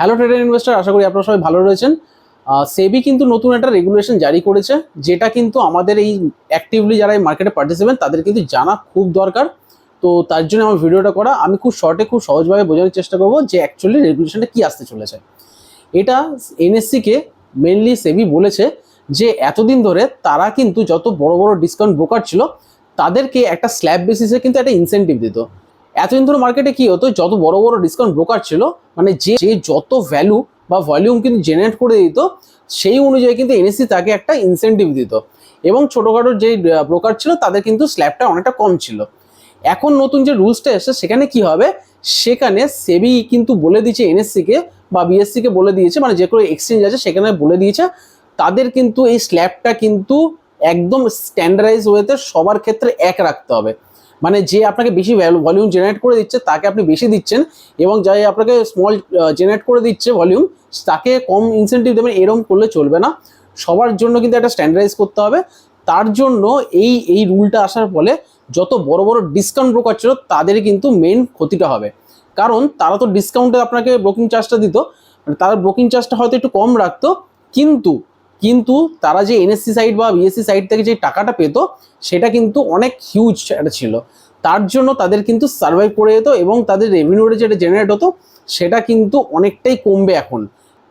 Hello tedder investor আশা করি আপনারা সবাই ভালো রয়েছেন। সেবি কিন্তু নতুন একটা রেগুলেশন জারি করেছে, যেটা কিন্তু আমাদের এই অ্যাক্টিভলি যারা এই মার্কেটে পার্টিসিপেন্ট তাদের কিন্তু জানা খুব দরকার। তো তার জন্য আমার ভিডিওটা করা, আমি খুব শর্টে খুব সহজভাবে বোঝানোর চেষ্টা করব যে অ্যাকচুয়ালি রেগুলেশনটা কী আসতে চলেছে। এটা এনএসসিকে মেনলি সেবি বলেছে যে, এতদিন ধরে তারা কিন্তু যত বড় বড় ডিসকাউন্ট ব্রোকার ছিল, তাদেরকে একটা স্ল্যাব বেসিসে কিন্তু একটা ইনসেন্টিভ দিত। এতদিন ধরে মার্কেটে কি হতো? যত বড় বড় ডিসকাউন্ট ব্রোকার ছিল মানে যে যে যত ভ্যালু বা ভলিউম কিন্তু জেনারেট করে দিত, সেই অনুযায়ী কিন্তু এনএসসি তাকে একটা ইনসেন্টিভ দিত। এবং ছোটোখাটো যে ব্রোকার ছিল, তাদের কিন্তু স্ল্যাবটা অনেকটা কম ছিল। এখন নতুন যে রুলসটা এসেছে, সেখানে কি হবে? সেখানে সেবি কিন্তু বলে দিয়েছে এনএসসিকে বা বিএসসিকে বলে দিয়েছে মানে যে কোনো এক্সচেঞ্জ আছে, সেখানে বলে দিয়েছে। তাদের কিন্তু এই স্ল্যাবটা কিন্তু একদম স্ট্যান্ডার্ডাইজ ওয়েতে সবার ক্ষেত্রে এক রাখতে হবে। মানে যে আপনাকে বেশি ভলিউম জেনারেট করে দিচ্ছে, তাকে আপনি বেশি দিচ্ছেন এবং যাই আপনাকে স্মল জেনারেট করে দিচ্ছে ভলিউম তাকে কম ইনসেন্টিভ দেবেন এরকম করলে চলবে না। সবার জন্য কিন্তু একটা স্ট্যান্ডার্ডাইজ করতে হবে। তার জন্য এই এই রুলটা আসার ফলে যত বড় বড় ডিসকাউন্ট ব্রোকার ছিল, তাদের কিন্তু মেন ক্ষতিটা হবে। কারণ তারা তো ডিসকাউন্টে আপনাকে ব্রোকিং চার্জটা দিত, তারা ব্রোকিং চার্জটা হয়তো একটু কম রাখতো, কিন্তু কিন্তু তারা যে এনএসসি সাইড বা বিএসসি সাইড থেকে যে টাকাটা পেত, সেটা কিন্তু অনেক হিউজ একটা ছিল। তার জন্য তাদের কিন্তু সার্ভাইভ করে যেত এবং তাদের রেভিনিউটা যেটা জেনারেট হতো, সেটা কিন্তু অনেকটাই কমবে এখন।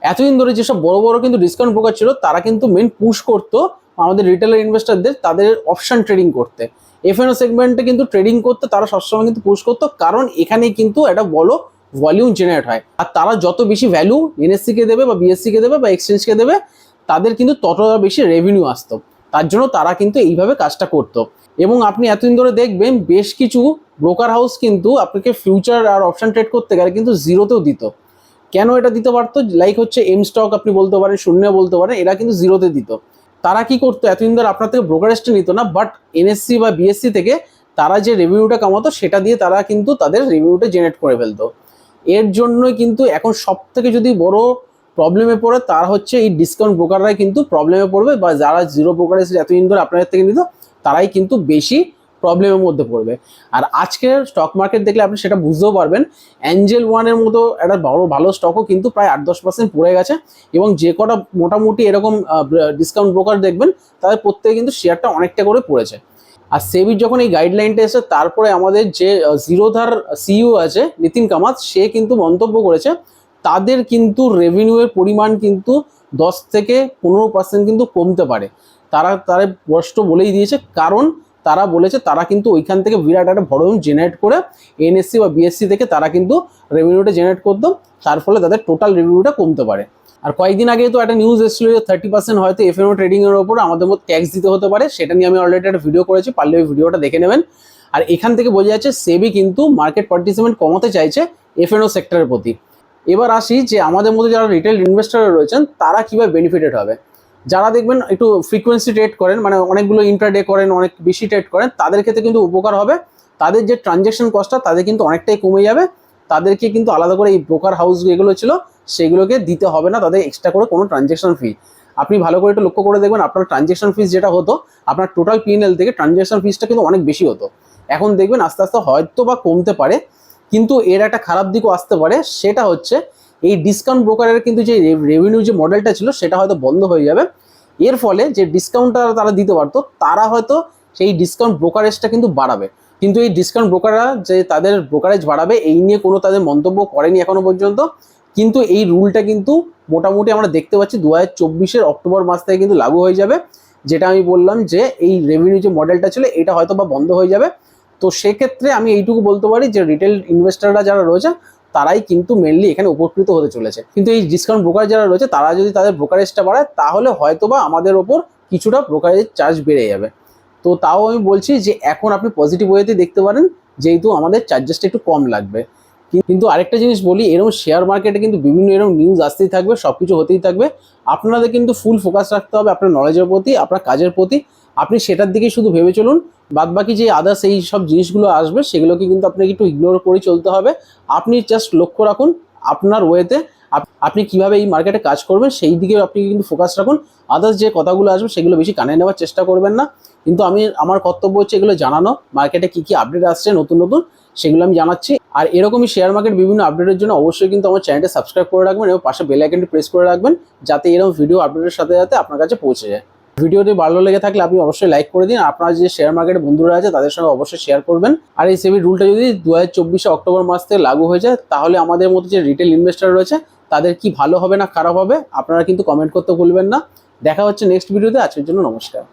এতদিন ধরে যেসব বড় বড় কিন্তু ডিসকাউন্ট ব্রোকার ছিল, তারা কিন্তু মেন পুশ করতো আমাদের রিটেলার ইনভেস্টারদের তাদের অপশান ট্রেডিং করতে। এফএনও সেগমেন্টে কিন্তু ট্রেডিং করতে তারা সবসময় কিন্তু পুশ করতো, কারণ এখানে কিন্তু একটা বড় ভলিউম জেনারেট হয়। আর তারা যত বেশি ভ্যালু এনএসসি কে দেবে বা বিএসসি কে দেবে বা এক্সচেঞ্জকে দেবে তাদের কিন্তু ততটা বেশি রেভিনিউ আসতো। তার জন্য তারা কিন্তু এইভাবে কাজটা করতো। এবং আপনি এতদিন ধরে দেখবেন বেশ কিছু ব্রোকার হাউস কিন্তু আপনাকে ফিউচার আর অপশন ট্রেড করতে গেলে কিন্তু জিরোতেও দিত। কেন এটা দিতে পারতো? লাইক হচ্ছে এম স্টক আপনি বলতে পারেন, শূন্য বলতে পারেন, এরা কিন্তু জিরোতে দিত। তারা কি করতো? এতদিন ধরে আপনার থেকে ব্রোকারেজটা নিত না বাট এনএসসি বা বিএসসি থেকে তারা যে রেভিনিউটা কামাতো, সেটা দিয়ে তারা কিন্তু তাদের রেভিনিউটা জেনারেট করে ফেলতো। এর জন্যই কিন্তু এখন সব থেকে যদি বড় প্রবলেমে পড়ে, তার হচ্ছে এই ডিসকাউন্ট ব্রোকাররাই কিন্তু প্রবলেমে পড়বে বা যারা জিরো ব্রোকারেজ এতদিন ধরে আপনাদের থেকে নিত, তারাই কিন্তু বেশি প্রবলেমের মধ্যে পড়বে। আর আজকের স্টক মার্কেট দেখলে আপনি সেটা বুঝতেও পারবেন অ্যাঞ্জেল ওয়ানের মতো একটা বড়, ভালো স্টকও কিন্তু প্রায় আট দশ পার্সেন্ট পড়ে গেছে এবং যে কটা মোটামুটি এরকম ডিসকাউন্ট ব্রোকার দেখবেন, তাদের প্রত্যেকে কিন্তু শেয়ারটা অনেকটা করে পড়েছে। আর সেবির যখন এই গাইডলাইনটা এসে তারপরে আমাদের যে জিরোধার সিইও আছে, নিতিন কামাত, সে কিন্তু মন্তব্য করেছে তাদের কিন্তু রেভিনিউয়ের পরিমাণ কিন্তু দশ থেকে পনেরো পার্সেন্ট কিন্তু কমতে পারে। তারা তারা স্পষ্ট বলেই দিয়েছে, কারণ তারা বলেছে তারা কিন্তু ওইখান থেকে বিরাট একটা ভলিউম জেনারেট করে এনএসসি বা বিএসসি থেকে তারা কিন্তু রেভিনিউটা জেনারেট করতো, তার ফলে তাদের টোটাল রেভিনিউটা কমতে পারে। আর কয়েকদিন আগে তো একটা নিউজ এসেছিল যে থার্টি পার্সেন্ট হয়তো এফএনও ট্রেডিং এর ওপর আমাদের মধ্যে ট্যাক্স দিতে হতে পারে, সেটা নিয়ে আমি অলরেডি একটা ভিডিও করেছি, পারলে ওই ভিডিওটা দেখে নেবেন। আর এখান থেকে বোঝা যাচ্ছে সেবি কিন্তু মার্কেট পার্টিসিপেন্ট কমাতে চাইছে এফএনও সেক্টরের প্রতি। এবার আসি যে আমাদের মধ্যে যারা রিটেল ইনভেস্টার রয়েছেন, তারা কীভাবে বেনিফিটেড হবে? যারা দেখবেন একটু ফ্রিকোয়েন্সি ট্রেড করেন মানে অনেকগুলো ইন্টারডে করেন, অনেক বেশি ট্রেড করেন, তাদের ক্ষেত্রে কিন্তু উপকার হবে। তাদের যে ট্রানজ্যাকশন কস্টটা তাদের কিন্তু অনেকটাই কমে যাবে। তাদেরকে কিন্তু আলাদা করে এই ব্রোকার হাউস যেগুলো ছিল, সেগুলোকে দিতে হবে না, তাদের এক্সট্রা করে কোনো ট্রানজ্যাকশন ফি আপনি ভালো করে একটু লক্ষ্য করে দেখবেন, আপনার ট্রানজ্যাকশন ফিস যেটা হতো, আপনার টোটাল পিএনএল থেকে ট্রানজ্যাকশন ফিসটা কিন্তু অনেক বেশি হতো। এখন দেখবেন আস্তে আস্তে হয়তো বা কমতে পারে কিন্তু এর একটা খারাপ দিকও আসতে পারে, সেটা হচ্ছে এই ডিসকাউন্ট ব্রোকারের কিন্তু যে রেভিনিউ যে মডেলটা ছিল, সেটা হয়তো বন্ধ হয়ে যাবে। এর ফলে যে ডিসকাউন্টটা তারা দিতে পারতো, তারা হয়তো সেই ডিসকাউন্ট ব্রোকারেজটা কিন্তু বাড়াবে। কিন্তু এই ডিসকাউন্ট ব্রোকাররা যে তাদের ব্রোকারেজ বাড়াবে, এই নিয়ে কোনো তাদের মন্তব্য করেনি এখনও পর্যন্ত। কিন্তু এই রুলটা কিন্তু মোটামুটি আমরা দেখতে পাচ্ছি দু হাজার অক্টোবর মাস থেকে কিন্তু লাগু হয়ে যাবে। যেটা আমি বললাম যে, এই রেভিনিউ যে মডেলটা ছিল, এটা হয়তো বা বন্ধ হয়ে যাবে। তো সেক্ষেত্রে আমি এইটুকু বলতে পারি যে রিটেল ইনভেস্টাররা যারা রয়েছে, তারাই কিন্তু মেনলি এখানে উপকৃত হতে চলেছে। কিন্তু এই ডিসকাউন্ট ব্রোকার যারা রয়েছে, তারা যদি তাদের ব্রোকারেজটা বাড়ায়, তাহলে হয়তোবা আমাদের ওপর কিছুটা ব্রোকারেজ চার্জ বেড়ে যাবে। তো তাও আমি বলছি যে এখন আপনি পজিটিভ ওয়েতে দেখতে পারেন, যেহেতু আমাদের চার্জেসটা একটু কম লাগবে। কিন্তু আরেকটা জিনিস বলি, এরকম শেয়ার মার্কেটে কিন্তু বিভিন্ন এরকম নিউজ আসতেই থাকবে সব কিছু হতেই থাকবে। আপনাদের কিন্তু ফুল ফোকাস রাখতে হবে আপনার নলেজের প্রতি, আপনার কাজের প্রতি। আপনি সেটার দিকেই শুধু ভেবে চলুন। বাদ বাকি যে আদার্স এই সব জিনিসগুলো আসবে, সেগুলোকে কিন্তু আপনাকে একটু ইগনোর করে চলতে হবে। আপনি জাস্ট লক্ষ্য রাখুন আপনার ওয়েতে আপনি কীভাবে এই মার্কেটে কাজ করবেন, সেই দিকে আপনি কিন্তু ফোকাস রাখুন। আদার্স যে কথাগুলো আসবে, সেগুলো বেশি কানে নেওয়ার চেষ্টা করবেন না। কিন্তু আমি, আমার কর্তব্য হচ্ছে এগুলো জানানো। মার্কেটে কী কী আপডেট আসছে, নতুন নতুন, সেগুলো আমি জানাচ্ছি। আর এরকমই শেয়ার মার্কেট বিভিন্ন আপডেটের জন্য অবশ্যই কিন্তু আমার চ্যানেলটা সাবস্ক্রাইব করে রাখবেন এবং পাশে বেল আইকনটি প্রেস করে রাখবেন, যাতে এরকম ভিডিও আপডেটের সাথে সাথে আপনার কাছে পৌঁছে যায়। ভিডিওটি ভালো লেগে থাকলে আপনি অবশ্যই লাইক করে দিন। আপনার যে শেয়ার মার্কেটে বন্ধুরা আছে, তাদের সঙ্গে অবশ্যই শেয়ার করবেন। আর এই সেবি রুলটা যদি দু অক্টোবর মাস থেকে লাগু হয়ে যায়, তাহলে আমাদের মতো যে রিটেল ইনভেস্টার রয়েছে, তাদের কি ভালো হবে না খারাপ হবে, আপনারা কিন্তু কমেন্ট করতে ভুলবেন না। দেখা হচ্ছে নেক্সট ভিডিওতে আজকের জন্য নমস্কার।